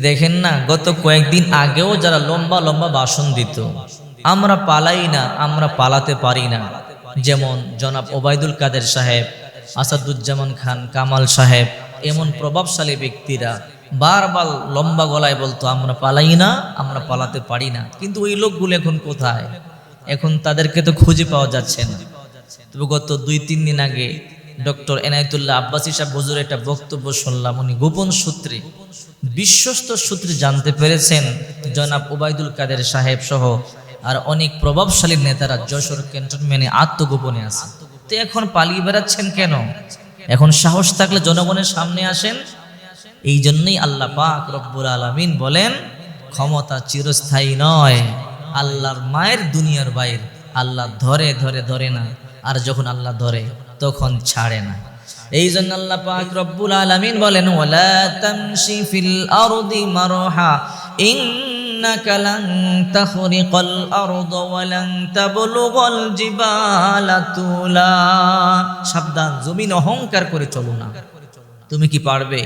দেখেন না, গত কয়েকদিন আগেও যারা লম্বা লম্বা ভাষণ দিত, আমরা পালাই না, আমরা পালাতে পারি না। যেমন জনাব ওবায়দুল কাদের সাহেব, আসাদুজ্জামান খান, কামাল সাহেব, এমন প্রভাবশালী ব্যক্তিরা বারবার লম্বা গলায় বলতো, আমরা পালাই না, আমরা পালাতে পারি না। কিন্তু ওই লোকগুলো এখন কোথায়? এখন তাদেরকে তো খুঁজে পাওয়া যাচ্ছে না। তবে গত দুই, তিন দিন আগে ডক্টর এনায়তুল্লাহ আব্বাসী সাহেব, হুজুর, একটা বক্তব্য শুনলাম। উনি গোপন সূত্রে, বিশ্বস্ত সূত্রে জানতে পেরেছেন জনাব ওবায়দুল কাদের সাহেব সহ আর অনেক প্রভাবশালী নেতারা যশোর ক্যান্টনমেন্টে আত্মগোপনে আছে। তো এখন পালিয়ে বেড়াচ্ছেন কেন? এখন সাহস থাকলে জনগণের সামনে আসেন। এই জন্যই আল্লাহ পাক রব্বুল আলামিন বলেন, ক্ষমতা চিরস্থায়ী নয়। আল্লাহর মায়ের দুনিয়ার বাইর আল্লাহ ধরে ধরে ধরে না। আর যখন আল্লাহ ধরে তখন ছাড়ে না। এই জন্য আল্লাহ পাক রব্বুল আলামিন বলেন, ওয়ালা তামশি ফিল আরদি মারহা, ইন্নাকা লান তাখরিকাল আরদ ওয়া লান তাবলুগাল জিবালা তুলা। সাবধান, জমিন অহংকার করে চলো না। তুমি কি পারবে?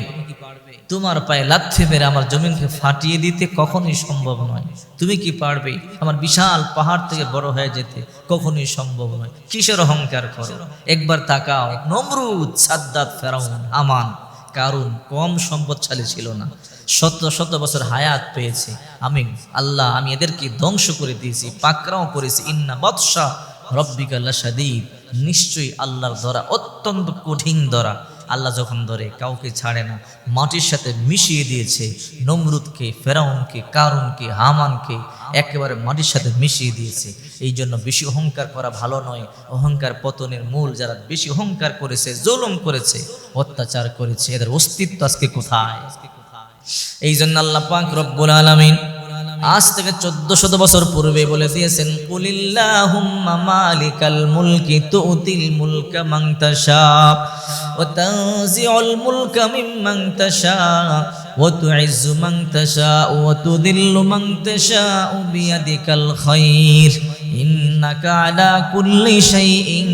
তোমার পায়ে লাথি মেরে আমার জমিনকে ফাটিয়ে দিতে কখনোই সম্ভব নয়। তুমি কি পারবে আমার বিশাল পাহাড় থেকে বড় হয়ে যেতে কখনোই সম্ভব নয়। কিসের অহংকার করো? একবার তাকাও। নমরুদ সাদ্দাত ফেরাউন, আমান। কারণ কম সম্পদশালী ছিল না। শত শত বছর হায়াত পেয়েছে। আমি আল্লাহ, আমি এদেরকে ধ্বংস করে দিয়েছি পাকরাও করেছি। ইন্না বৎসা রব্বিকাল্লা সাদিদ নিশ্চয়ই আল্লাহর ধরা অত্যন্ত কঠিন ধরা। আল্লাহ যখন ধরে, কাউকে ছাড়ে না, মাটির সাথে মিশিয়ে দিয়েছে, নমরুদকে, ফেরাউনকে, কারুনকে, হামানকে, একেবারে মাটির সাথে মিশিয়ে দিয়েছে। এই জন্য বেশি অহংকার করা ভালো নয়। অহংকার পতনের মূল যারা বেশি অহংকার করেছে, জুলুম করেছে, অত্যাচার করেছে, এদের অস্তিত্ব আজকে কোথায়? এই জন্য আল্লাহ পাক রব্বুল আলামিন আজ থেকে চোদ্দ শত বছর পূর্বে বলে দিয়েছেন, কুলিল্লাহুম্মা মালিকাল মুলকি তুতিল মুলকা মান মুলকা মিম্মান তাশা ওয়া তুইজ্জু মান তাশা ওয়া তুযিল্লু মান তাশা বিয়াদিকাল খায়র ইন্নাকা আলা কুল্লি শাইইন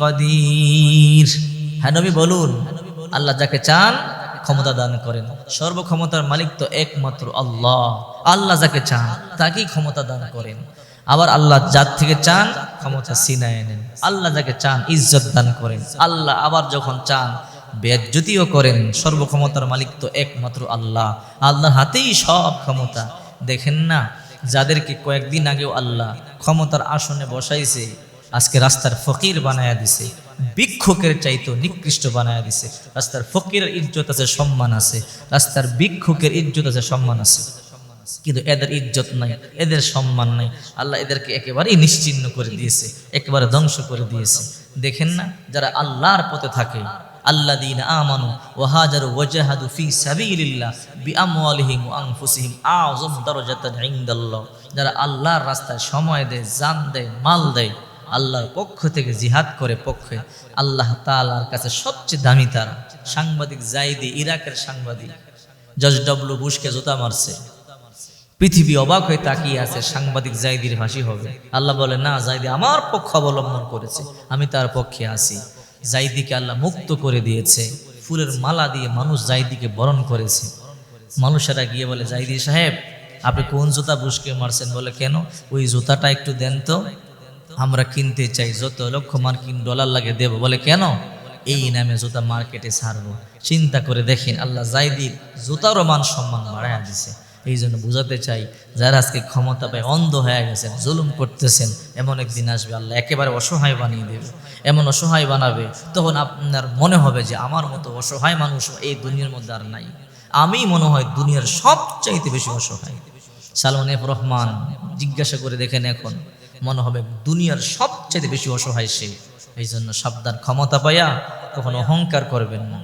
কাদির হ্যাঁ বলুন, আল্লাহ যাকে চান ক্ষমতা দান করেন। সর্বক্ষমতার মালিক তো একমাত্র আল্লাহ। আল্লাহ যাকে চান, তাকেই ক্ষমতা দান করেন। আবার আল্লাহ যার থেকে চান ক্ষমতা সিনায় নেন। আল্লাহ যাকে চান ইজ্জত দান করেন। আল্লাহ আবার যখন চান বেজ্জতিও করেন। সর্বক্ষমতার মালিক তো একমাত্র আল্লাহ। আল্লাহর হাতেই সব ক্ষমতা। দেখেন না, যাদেরকে কয়েকদিন আগেও আল্লাহ ক্ষমতার আসনে বসাইছে, আজকে রাস্তার ফকির বানায়া দিছে, ভিক্ষুকের চাইতো নিকৃষ্ট বানায়া দিছে। রাস্তার ফকিরের ইজ্জত আছে, সম্মান আছে। রাস্তার ভিক্ষুকের ইজ্জত আছে, সম্মান আছে। কিন্তু এদের ইজ্জত নাই, এদের সম্মান নাই। আল্লাহ এদেরকে একেবারেই নিশ্চিহ্ন করে দিয়েছে, একেবারে ধ্বংস করে দিয়েছে। দেখেন না, যারা আল্লাহর পথে থাকে আল্লাহ দিন আমানু ওয়াহাজার ওয়াজাহাদু ফি সাবিলিল্লাহ বিআমওয়ালিহিম ওয়া আনফুসিহিম আযম দারাজাতান ইনদাল্লাহ। যারা আল্লাহর রাস্তায় সময় দেয়, জান দেয়, মাল দেয়, আল্লাহর পক্ষ থেকে জিহাদ করে পক্ষে, আল্লাহ তাআলার কাছে সবচেয়ে দামি তারা। সাংবাদিক জাইদি, ইরাকের সাংবাদিক, জজ ডব্লু বুশকে জুতা মারছে। পৃথিবী অবাক হয়ে তাকিয়ে আছে, সাংবাদিক জাইদির ফাঁসি হবে। আল্লাহ বলে, না, জাইদি আমার পক্ষ অবলম্বন করেছে, আমি তার পক্ষে আছি। জাইদিকে আল্লাহ মুক্ত করে দিয়েছে, ফুলের মালা দিয়ে মানুষ জাইদিকে বরণ করেছে। মানুষেরা গিয়ে বলে, জাইদি সাহেব, আপনি কোন জুতা বুসকে মারছেন? বলে, কেন? ওই জুতাটা একটু দেন তো। আমরা কিনতে চাই, যত লক্ষ মার্কিন ডলার লাগে দেব। বলে, কেন? এই নামে জুতা মার্কেটে ছাড়বো। চিন্তা করে দেখেন, আল্লাহ জাইদির জুতারও মান সম্মান বাড়ায় দিছে। এই জন্য বুঝাতে চাই, যারা আজকে ক্ষমতা পায় অন্ধ হয়ে গেছেন জুলুম করতেছেন, এমন একদিন আসবে, আল্লাহ একেবারে অসহায় বানিয়ে দেবে। এমন অসহায় বানাবে, তখন আপনার মনে হবে যে আমার মতো অসহায় মানুষ এই দুনিয়ার মধ্যে আর নাই। আমি মনে হয় দুনিয়ার সবচাইতে বেশি অসহায়। সালমান এফ রহমান জিজ্ঞাসা করে দেখেন এখন, মনে হবে দুনিয়ার সবচেয়ে বেশি অসহায় সে। এই জন্য সাবধান, ক্ষমতা পাইয়া কখনো অহংকার করবেন না।